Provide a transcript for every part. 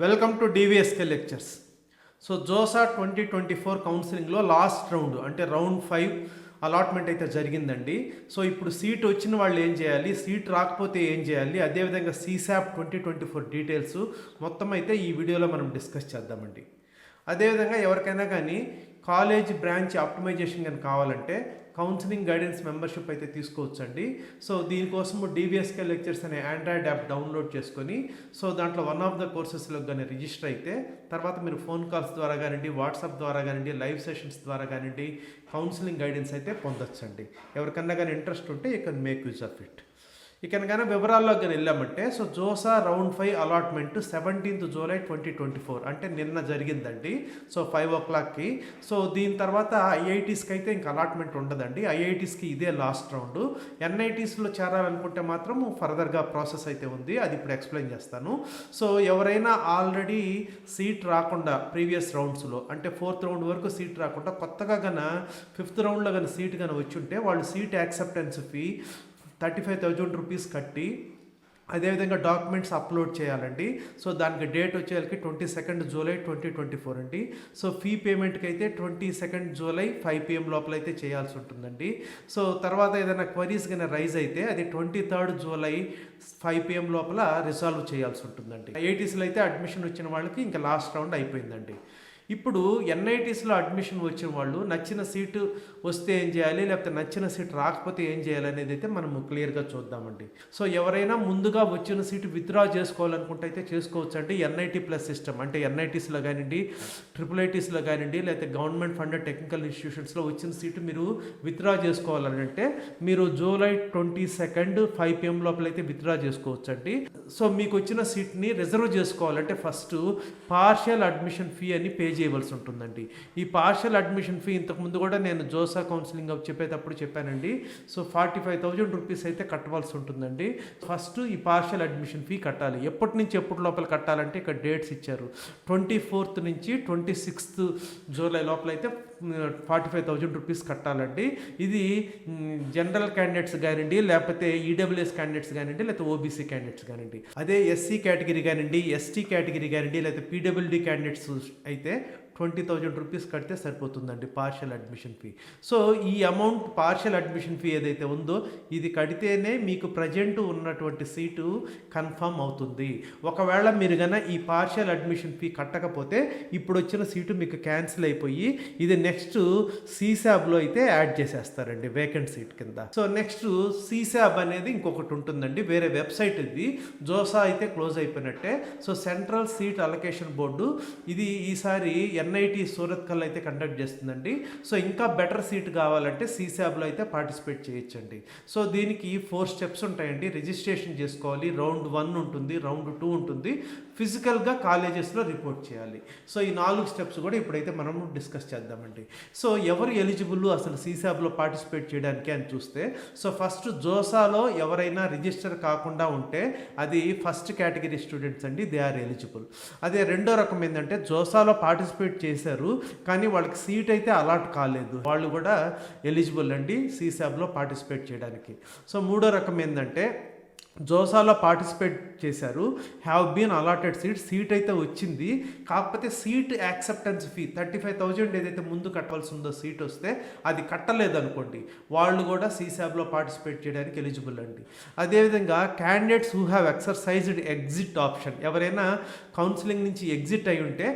Welcome to DVSK lectures so JoSAA twenty twenty four కౌన్సిలింగ్లో last round అంటే round five allotment అయితే జరిగిందండి. So ఇప్పుడు సీట్ వచ్చిన వాళ్ళు ఏం చేయాలి? సీట్ రాకపోతే ఏం చేయాలి? అదేవిధంగా CSAB twenty twenty four details మొత్తం అయితే ఈ వీడియోలో మనం డిస్కస్ చేద్దామండి. అదేవిధంగా ఎవరికైనా కానీ కాలేజ్ బ్రాంచ్ ఆప్టిమైజేషన్ కానీ కావాలంటే కౌన్సిలింగ్ గైడెన్స్ మెంబర్షిప్ అయితే తీసుకోవచ్చండి. సో దీనికోసము డివిఎస్కే లెక్చర్స్ అనే ఆండ్రాయిడ్ యాప్ డౌన్లోడ్ చేసుకొని సో దాంట్లో వన్ ఆఫ్ ద కోర్సెస్లో కానీ రిజిస్టర్ అయితే తర్వాత మీరు ఫోన్ కాల్స్ ద్వారా కానివ్వండి వాట్సాప్ ద్వారా కానివ్వండి లైవ్ సెషన్స్ ద్వారా కానివ్వండి కౌన్సిలింగ్ గైడెన్స్ అయితే పొందొచ్చండి. ఎవరికన్నా కానీ ఇంట్రెస్ట్ ఉంటే you can make use of it ఇక కానీ వివరాల్లోకి కానీ వెళ్ళామంటే so JoSAA round five allotment seventeenth July twenty twenty four అంటే నిన్న జరిగిందండి. సో ఫైవ్ ఓ క్లాక్కి సో దీని తర్వాత ఐఐటీస్కి అయితే ఇంకా అలాట్మెంట్ ఉండదండి. ఐఐటీస్కి ఇదే లాస్ట్ రౌండ్ ఎన్ఐటీస్లో చేరాలనుకుంటే మాత్రం ఫర్దర్గా ప్రాసెస్ అయితే ఉంది. అది ఇప్పుడు ఎక్స్ప్లెయిన్ చేస్తాను. సో ఎవరైనా ఆల్రెడీ సీట్ రాకుండా ప్రీవియస్ రౌండ్స్లో అంటే ఫోర్త్ రౌండ్ వరకు సీట్ రాకుండా కొత్తగా గన ఫిఫ్త్ రౌండ్లో కానీ సీట్ కానీ వచ్చి ఉంటే వాళ్ళు seat acceptance fee thirty five thousand rupees కట్టి అదేవిధంగా డాక్యుమెంట్స్ అప్లోడ్ చేయాలండి. సో దానికి డేట్ వచ్చేసరికి twenty second July twenty twenty four అండి. సో ఫీ పేమెంట్కి అయితే twenty second July five PM లోపల అయితే చేయాల్సి ఉంటుందండి. సో తర్వాత ఏదైనా క్వరీస్ కానీ రైజ్ అయితే అది twenty third July five PM లోపల రిజాల్వ్ చేయాల్సి ఉంటుందండి. ఐఐటీస్లో అయితే అడ్మిషన్ వచ్చిన వాళ్ళకి ఇంకా లాస్ట్ రౌండ్ అయిపోయిందండి. ఇప్పుడు ఎన్ఐటీస్లో అడ్మిషన్ వచ్చిన వాళ్ళు నచ్చిన సీటు వస్తే ఏం చేయాలి లేకపోతే నచ్చిన సీట్ రాకపోతే ఏం చేయాలి అనేది అయితే మనము క్లియర్గా చూద్దామండి. సో ఎవరైనా ముందుగా వచ్చిన సీటు విత్డ్రా చేసుకోవాలనుకుంటే అయితే చేసుకోవచ్చు అంటే ఎన్ఐటీ ప్లస్ సిస్టమ్ అంటే ఎన్ఐటీస్లో కానివ్వండి ట్రిపుల్ ఐటీస్లో కానివ్వండి లేకపోతే గవర్నమెంట్ ఫండెడ్ టెక్నికల్ ఇన్స్టిట్యూషన్స్లో వచ్చిన సీటు మీరు విత్డ్రా చేసుకోవాలని అంటే మీరు July twenty second five PM లోపల అయితే విత్డ్రా చేసుకోవచ్చు అండి. సో మీకు వచ్చిన సీట్ని రిజర్వ్ చేసుకోవాలంటే ఫస్ట్ పార్షియల్ అడ్మిషన్ ఫీ అని పే చేయవలసి ఉంటుందండి. ఈ పార్షల్ అడ్మిషన్ ఫీ ఇంతకుముందు కూడా నేను జోసా కౌన్సిలింగ్ చెప్పేటప్పుడు చెప్పానండి. So forty five thousand rupees అయితే కట్టవలసి ఉంటుందండి. ఫస్ట్ ఈ పార్షియల్ అడ్మిషన్ ఫీ కట్టాలి. ఎప్పటి నుంచి ఎప్పటి లోపల కట్టాలంటే ఇక్కడ డేట్స్ ఇచ్చారు. ట్వంటీ ఫోర్త్ నుంచి ట్వంటీ సిక్స్త్ జూలై లోపల అయితే ఫార్టీ ఫైవ్ థౌజండ్ రూపీస్ కట్టాలండి. ఇది జనరల్ క్యాండిడేట్స్ కానివ్వండి లేకపోతే ఈడబ్ల్యూఎస్ క్యాండిడేట్స్ కానివ్వండి లేకపోతే ఓబీసీ క్యాండిడేట్స్ కానివ్వండి. అదే ఎస్సీ కేటగిరీ కానివ్వండి ఎస్టీ కేటగిరీ కానివ్వండి లేకపోతే పీడబ్ల్యూడీ క్యాండిడేట్స్ అయితే ట్వంటీ థౌజండ్ రూపీస్ కడితే సరిపోతుందండి పార్షియల్ అడ్మిషన్ ఫీ సో ఈ అమౌంట్ పార్షియల్ అడ్మిషన్ ఫీ ఏదైతే ఉందో ఇది కడితేనే మీకు ప్రజెంట్ ఉన్నటువంటి సీటు కన్ఫర్మ్ అవుతుంది. ఒకవేళ మీరు గన ఈ పార్షియల్ అడ్మిషన్ ఫీ కట్టకపోతే ఇప్పుడు వచ్చిన సీటు మీకు క్యాన్సిల్ అయిపోయి ఇది నెక్స్ట్ సీసాబ్లో అయితే యాడ్ చేసేస్తారండి వేకెంట్ సీట్ కింద. సో నెక్స్ట్ సీసాబ్ అనేది ఇంకొకటి ఉంటుందండి వేరే వెబ్సైట్ ఇది. జోసా అయితే క్లోజ్ అయిపోయినట్టే. So central seat allocation board ఇది ఈసారి ఎన్ఐటి సూరత్ కల్ అయితే కండక్ట్ చేస్తుందండి. సో ఇంకా బెటర్ సీట్ కావాలంటే సీసాబ్లో అయితే పార్టిసిపేట్ చేయొచ్చండి. సో దీనికి ఫోర్ స్టెప్స్ ఉంటాయండి. రిజిస్ట్రేషన్ చేసుకోవాలి. రౌండ్ వన్ ఉంటుంది. రౌండ్ టూ ఉంటుంది. ఫిజికల్గా కాలేజెస్లో రిపోర్ట్ చేయాలి. సో ఈ నాలుగు స్టెప్స్ కూడా ఇప్పుడైతే మనం డిస్కస్ చేద్దామండి. సో ఎవరు ఎలిజిబుల్ అసలు సీసాబ్లో పార్టిసిపేట్ చేయడానికి అని చూస్తే సో ఫస్ట్ జోసాలో ఎవరైనా రిజిస్టర్ కాకుండా ఉంటే అది ఫస్ట్ కేటగిరీ స్టూడెంట్స్ అండి దే ఆర్ ఎలిజిబుల్. అదే రెండో రకం ఏంటంటే జోసాలో పార్టిసిపేట్ చేశారు కానీ వాళ్ళకి సీట్ అయితే అలాట్ కాలేదు. వాళ్ళు కూడా ఎలిజిబుల్ అండి సీసాబ్లో పార్టిసిపేట్ చేయడానికి. సో మూడో రకం ఏంటంటే జోసాలో పార్టిసిపేట్ చేశారు. Have been allotted seat seat అయితే వచ్చింది. కాకపోతే seat acceptance fee thirty five thousand ఏదైతే ముందు కట్టాల్సి ఉందో సీట్ వస్తే అది కట్టలేదు అనుకోండి వాళ్ళు కూడా సీసాబ్లో పార్టిసిపేట్ చేయడానికి ఎలిజిబుల్ అండి. అదేవిధంగా candidates who have exercised exit option ఎవరైనా కౌన్సిలింగ్ నుంచి ఎగ్జిట్ అయి ఉంటే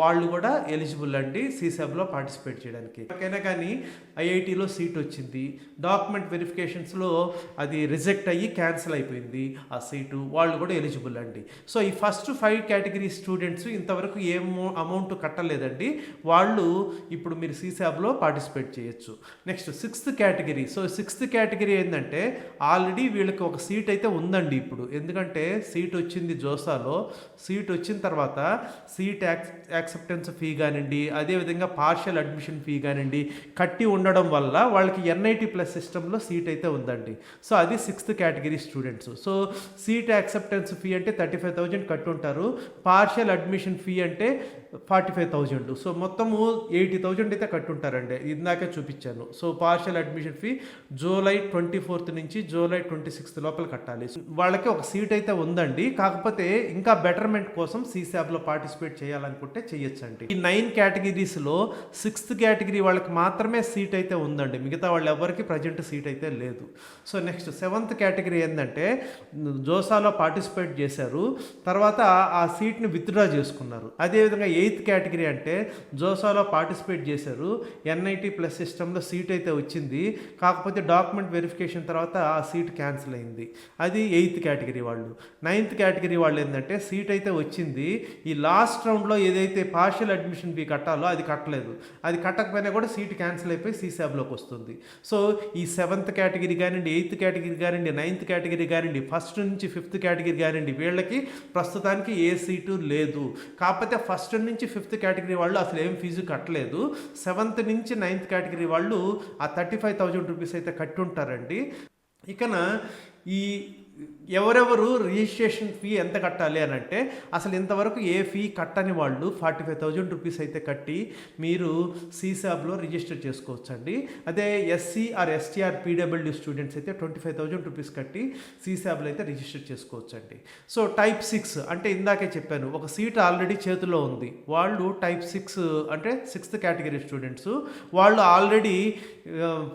వాళ్ళు కూడా ఎలిజిబుల్ అండి సీసాబ్లో పార్టిసిపేట్ చేయడానికి. ఎవరికైనా కానీ ఐఐటిలో సీట్ వచ్చింది. డాక్యుమెంట్ వెరిఫికేషన్స్లో అది రిజెక్ట్ అయ్యి క్యాన్సిల్ అయిపోయింది. ఆ సీటు వాళ్ళు కూడా ఎలిజిబుల్ అండి. సో ఈ ఫస్ట్ ఫైవ్ కేటగిరీ స్టూడెంట్స్ ఇంతవరకు ఏ అమౌంట్ కట్టలేదండి. వాళ్ళు ఇప్పుడు మీరు సీసాబ్లో పార్టిసిపేట్ చేయొచ్చు. Next sixth category. So sixth category ఏంటంటే ఆల్రెడీ వీళ్ళకి ఒక సీట్ అయితే ఉందండి ఇప్పుడు. ఎందుకంటే సీట్ వచ్చింది జోసాలో. సీట్ వచ్చిన తర్వాత సీట్ యాక్సెప్టెన్స్ ఫీ కానివ్వండి అదేవిధంగా పార్షియల్ అడ్మిషన్ ఫీ కానివ్వండి కట్టి ఉండడం వల్ల వాళ్ళకి ఎన్ఐటి ప్లస్ సిస్టంలో సీట్ అయితే ఉందండి. సో అది sixth category students. So seat acceptance fee అంటే థర్టీ ఫైవ్ థౌజండ్ కట్టుంటారు. పార్షియల్ అడ్మిషన్ ఫీ అంటే ఫార్టీ ఫైవ్ థౌజండ్ సో మొత్తము ఎయిటీ థౌజండ్ అయితే కట్టుంటారండి. ఇందాకే చూపించాను. So partial admission fee July twenty fourth నుంచి జూలై ట్వంటీ సిక్స్త్ లోపల కట్టాలి. వాళ్ళకి ఒక సీట్ అయితే ఉందండి. కాకపోతే ఇంకా బెటర్మెంట్ కోసం సీసాబ్లో పార్టిసిపేట్ చేయాలనుకుంటే చేయొచ్చండి. ఈ నైన్ కేటగిరీస్లో సిక్స్త్ కేటగిరీ వాళ్ళకి మాత్రమే సీట్ అయితే ఉందండి. మిగతా వాళ్ళు ఎవరికి ప్రజెంట్ సీట్ అయితే లేదు. సో నెక్స్ట్ సెవెంత్ కేటగిరీ ఏంటంటే జోసాలో పార్టిసిపేట్ చేశారు. తర్వాత ఆ సీట్ని విత్డ్రా చేసుకున్నారు. అదేవిధంగా ఎయిత్ కేటగిరీ అంటే జోసాలో పార్టిసిపేట్ చేశారు. ఎన్ఐటి ప్లస్ సిస్టంలో సీట్ అయితే వచ్చింది. కాకపోతే డాక్యుమెంట్ వెరిఫికేషన్ తర్వాత ఆ సీట్ క్యాన్సిల్ అయింది. అది ఎయిత్ కేటగిరీ వాళ్ళు. నైన్త్ కేటగిరీ వాళ్ళు ఏంటంటే సీట్ అయితే వచ్చింది. ఈ లాస్ట్ రౌండ్లో ఏదైతే పార్షియల్ అడ్మిషన్ ఫీ కట్టాలో అది కట్టలేదు. అది కట్టకపోయినా కూడా సీట్ క్యాన్సిల్ అయిపోయి సీసాబ్లోకి వస్తుంది. సో ఈ సెవెంత్ కేటగిరీ కానివ్వండి ఎయిత్ కేటగిరీ కానివ్వండి నైన్త్ కేటగిరీ కానివ్వండి ఫస్ట్ నుంచి ఫిఫ్త్ కేటగిరీ కానివ్వండి వీళ్ళకి ప్రస్తుతానికి ఏ సీటు లేదు. కాకపోతే ఫస్ట్ నుంచి ఫిఫ్త్ కేటగిరీ వాళ్ళు అసలు ఏం ఫీజు కట్టలేదు. సెవెంత్ నుంచి నైన్త్ కేటగిరీ వాళ్ళు ఆ థర్టీ ఫైవ్ థౌజండ్ రూపీస్ అయితే కట్టుంటారండి. ఇకన ఈ ఎవరెవరు రిజిస్ట్రేషన్ ఫీ ఎంత కట్టాలి అని అంటే అసలు ఇంతవరకు ఏ ఫీ కట్టని వాళ్ళు ఫార్టీ ఫైవ్ థౌజండ్ రూపీస్ అయితే కట్టి మీరు సీసాబ్లో రిజిస్టర్ చేసుకోవచ్చండి. అదే SC or ST or PwD students అయితే ట్వంటీ ఫైవ్ థౌజండ్ రూపీస్ కట్టి సీసాబ్లో అయితే రిజిస్టర్ చేసుకోవచ్చండి. సో టైప్ సిక్స్ అంటే ఇందాకే చెప్పాను ఒక సీట్ ఆల్రెడీ చేతిలో ఉంది. వాళ్ళు టైప్ సిక్స్ అంటే సిక్స్త్ కేటగిరీ స్టూడెంట్స్. వాళ్ళు ఆల్రెడీ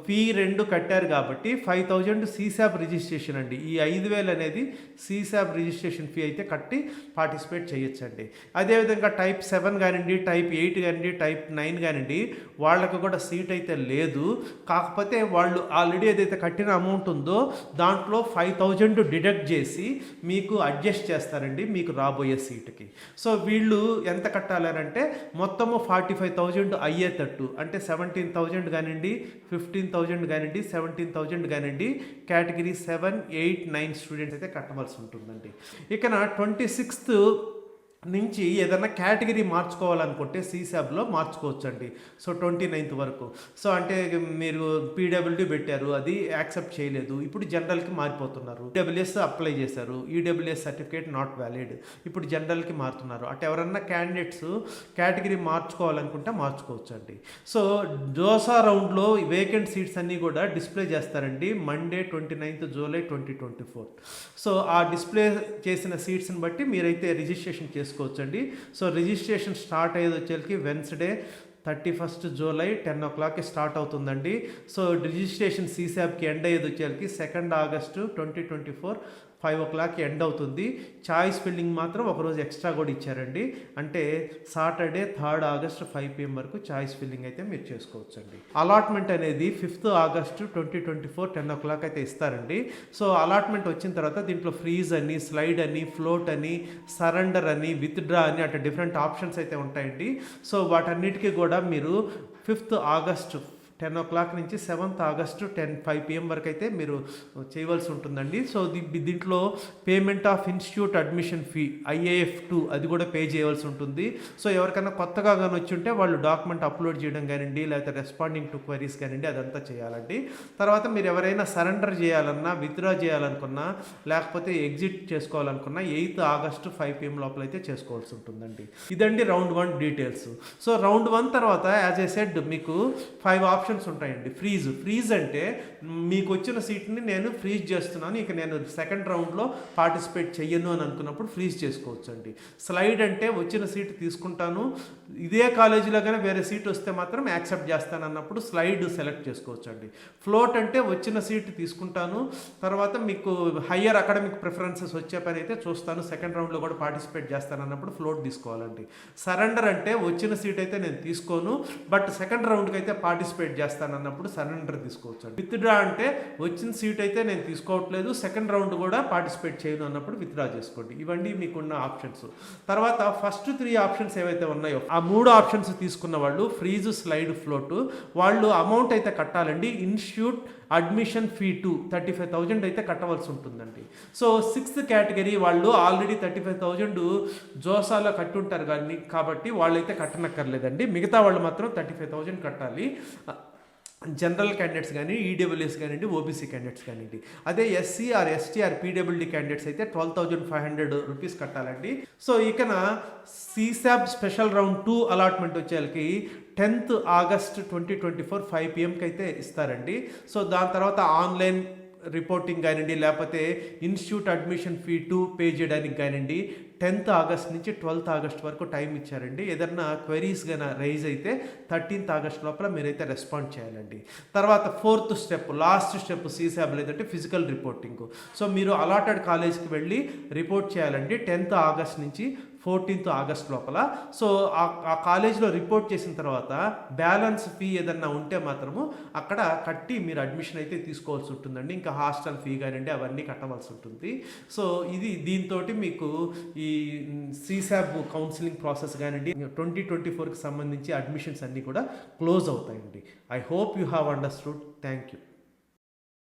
ఫీ రెండు కట్టారు కాబట్టి ఫైవ్ థౌజండ్ సీసాబ్ రిజిస్ట్రేషన్ అండి. ఈ ఐదు వేలు అనేది సీసాబ్ రిజిస్ట్రేషన్ ఫీ అయితే కట్టి పార్టిసిపేట్ చేయొచ్చండి. అదేవిధంగా టైప్ సెవెన్ కానివ్వండి టైప్ ఎయిట్ కానివ్వండి టైప్ నైన్ కానివ్వండి వాళ్ళకు కూడా సీట్ అయితే లేదు. కాకపోతే వాళ్ళు ఆల్రెడీ ఏదైతే కట్టిన అమౌంట్ ఉందో దాంట్లో ఫైవ్ థౌజండ్ డిడక్ట్ చేసి మీకు అడ్జస్ట్ చేస్తారండి మీకు రాబోయే సీటుకి. సో వీళ్ళు ఎంత కట్టాలనంటే మొత్తము ఫార్టీ ఫైవ్ థౌజండ్ అయ్యేటట్టు అంటే సెవెంటీన్ థౌజండ్ కానివ్వండి ఫిఫ్టీన్ థౌజండ్ కానివ్వండి సెవెంటీన్ థౌజండ్ కానివ్వండి category seven eight nine students అయితే కట్టవలసి ఉంటుందండి. ఇక్కడ ట్వంటీ సిక్స్త్ నుంచి ఏదైనా కేటగిరీ మార్చుకోవాలనుకుంటే సీసాబ్లో మార్చుకోవచ్చండి. సో ట్వంటీ నైన్త్ వరకు. సో అంటే మీరు పీడబ్ల్యూడీ పెట్టారు అది యాక్సెప్ట్ చేయలేదు. ఇప్పుడు జనరల్కి మారిపోతున్నారు. ఈడబ్ల్యూఎస్ అప్లై చేశారు. EWS certificate not valid. ఇప్పుడు జనరల్కి మారుతున్నారు. అటు ఎవరన్నా క్యాండిడేట్స్ కేటగిరీ మార్చుకోవాలనుకుంటే మార్చుకోవచ్చండి. సో జోసా రౌండ్లో వేకెంట్ సీట్స్ అన్నీ కూడా డిస్ప్లే చేస్తారండి. Monday twenty ninth July twenty twenty four so ఆ డిస్ప్లే చేసిన సీట్స్ని బట్టి మీరైతే రిజిస్ట్రేషన్ చేసుకో చేసుకోవచ్చండి. సో రిజిస్ట్రేషన్ స్టార్ట్ అయ్యేది వచ్చేసరికి Wednesday thirty first July ten ఓ క్లాక్కి స్టార్ట్ అవుతుందండి. సో రిజిస్ట్రేషన్ సీసాబ్కి ఎండ్ అయ్యేది వచ్చేసరికి second August twenty twenty four five o'clock end అవుతుంది. చాయిస్ ఫిల్లింగ్ మాత్రం ఒకరోజు ఎక్స్ట్రా కూడా ఇచ్చారండి. అంటే Saturday third August five PM వరకు చాయిస్ ఫిల్లింగ్ అయితే మీరు చేసుకోవచ్చండి. అలాట్మెంట్ అనేది fifth August twenty twenty four ten o'clock అయితే ఇస్తారండి. సో అలాట్మెంట్ వచ్చిన తర్వాత దీంట్లో ఫ్రీజ్ అని స్లైడ్ అని ఫ్లోట్ అని సరెండర్ అని విత్డ్రా అని అట్లా డిఫరెంట్ ఆప్షన్స్ అయితే ఉంటాయండి. సో వాటన్నిటికీ కూడా మీరు fifth August ten o'clock నుంచి seventh August ten five PM వరకు అయితే మీరు చేయవలసి ఉంటుందండి. సో దీ- దీంట్లో payment of institute admission fee IAF to అది కూడా పే చేయవలసి ఉంటుంది. సో ఎవరికైనా కొత్తగా కానీ వచ్చి ఉంటే వాళ్ళు డాక్యుమెంట్ అప్లోడ్ చేయడం కానివ్వండి లేకపోతే రెస్పాండింగ్ టు క్వరీస్ కానివ్వండి అదంతా చేయాలండి. తర్వాత మీరు ఎవరైనా సరెండర్ చేయాలన్నా విత్డ్రా చేయాలనుకున్నా లేకపోతే ఎగ్జిట్ చేసుకోవాలనుకున్నా ఎయిత్ ఆగస్టు ఫైవ్ పిఎం లోపల అయితే చేసుకోవాల్సి ఉంటుందండి. ఇదండి round one details. So round one తర్వాత యాజ్ ఏ సెడ్ మీకు ఫైవ్ ఆప్షన్స్ ఉంటాయండి. ఫ్రీజ్. ఫ్రీజ్ అంటే మీకు వచ్చిన సీట్ని నేను ఫ్రీజ్ చేస్తున్నాను. ఇక నేను సెకండ్ రౌండ్లో పార్టిసిపేట్ చెయ్యను అని అనుకున్నప్పుడు ఫ్రీజ్ చేసుకోవచ్చు అండి స్లైడ్ అంటే వచ్చిన సీట్ తీసుకుంటాను. ఇదే కాలేజీలో కానీ వేరే సీట్ వస్తే మాత్రం యాక్సెప్ట్ చేస్తాను అన్నప్పుడు స్లైడ్ సెలెక్ట్ చేసుకోవచ్చు అండి ఫ్లోట్ అంటే వచ్చిన సీట్ తీసుకుంటాను. తర్వాత మీకు హయ్యర్ అకాడమిక్ ప్రిఫరెన్సెస్ వచ్చే పని అయితే చూస్తాను. సెకండ్ రౌండ్లో కూడా పార్టిసిపేట్ చేస్తాను అన్నప్పుడు ఫ్లోట్ తీసుకోవాలండి. సరెండర్ అంటే వచ్చిన సీట్ అయితే నేను తీసుకోను. బట్ సెకండ్ రౌండ్కి అయితే పార్టిసిపేట్ చేస్తాను అన్నప్పుడు సరెండర్ తీసుకోవచ్చు అండి విత్డ్రా అంటే వచ్చిన సీట్ అయితే నేను తీసుకోవట్లేదు సెకండ్ రౌండ్ కూడా పార్టిసిపేట్ చేయను అన్నప్పుడు విత్డ్రా చేసుకోండి. ఇవన్నీ మీకున్న ఆప్షన్స్. తర్వాత ఫస్ట్ త్రీ ఆప్షన్స్ ఏవైతే ఉన్నాయో ఆ మూడు ఆప్షన్స్ తీసుకున్న వాళ్ళు ఫ్రీజ్ స్లైడ్ ఫ్లోట్. వాళ్ళు అమౌంట్ అయితే కట్టాలండి. Institute admission fee to thirty five thousand అయితే కట్టవలసి ఉంటుందండి. సో సిక్స్త్ కేటగిరీ వాళ్ళు ఆల్రెడీ థర్టీ ఫైవ్ థౌజండ్ జోసాలో కట్టుంటారు కానీ కాబట్టి వాళ్ళైతే కట్టనక్కర్లేదండి. మిగతా వాళ్ళు మాత్రం థర్టీ ఫైవ్ థౌజండ్ కట్టాలి. జనరల్ క్యాండిడేట్స్ కానీ ఈడబ్ల్యూఎస్ కానివ్వండి ఓబీసీ క్యాండిడేట్స్ కానివ్వండి అదే SC or ST or PWD candidates అయితే twelve thousand five hundred rupees కట్టాలండి. So ఇకన CSAB special round two allotment వచ్చేళ్ళకి tenth August twenty twenty four five పిఎంకి అయితే ఇస్తారండి. So దాని తర్వాత ఆన్లైన్ రిపోర్టింగ్ కానివ్వండి లేకపోతే institute admission fee to pay చేయడానికి కానివ్వండి టెన్త్ ఆగస్ట్ నుంచి ట్వెల్త్ ఆగస్ట్ వరకు టైం ఇచ్చారండి. ఏదన్నా క్వెరీస్ కానీ రైజ్ అయితే థర్టీన్త్ ఆగస్ట్ లోపల మీరైతే రెస్పాండ్ చేయాలండి. తర్వాత ఫోర్త్ స్టెప్ లాస్ట్ స్టెప్ సీసాబుల్ ఏదంటే ఫిజికల్ రిపోర్టింగ్. సో మీరు అలాటెడ్ కాలేజ్కి వెళ్ళి రిపోర్ట్ చేయాలండి. టెన్త్ ఆగస్ట్ నుంచి ఫోర్టీన్త్ ఆగస్ట్ లోపల. సో ఆ- ఆ కాలేజ్లో రిపోర్ట్ చేసిన తర్వాత బ్యాలెన్స్ ఫీ ఏదన్నా ఉంటే మాత్రము అక్కడ కట్టి మీరు అడ్మిషన్ అయితే తీసుకోవాల్సి ఉంటుందండి. ఇంకా హాస్టల్ ఫీ కానివ్వండి అవన్నీ కట్టవలసి ఉంటుంది. సో ఇది దీంతో మీకు ఈ సీసాబ్ కౌన్సిలింగ్ ప్రాసెస్ కానివ్వండి ట్వంటీ ట్వంటీ ఫోర్కి సంబంధించి అడ్మిషన్స్ అన్నీ కూడా క్లోజ్ అవుతాయండి. I hope you have understood. Thank you.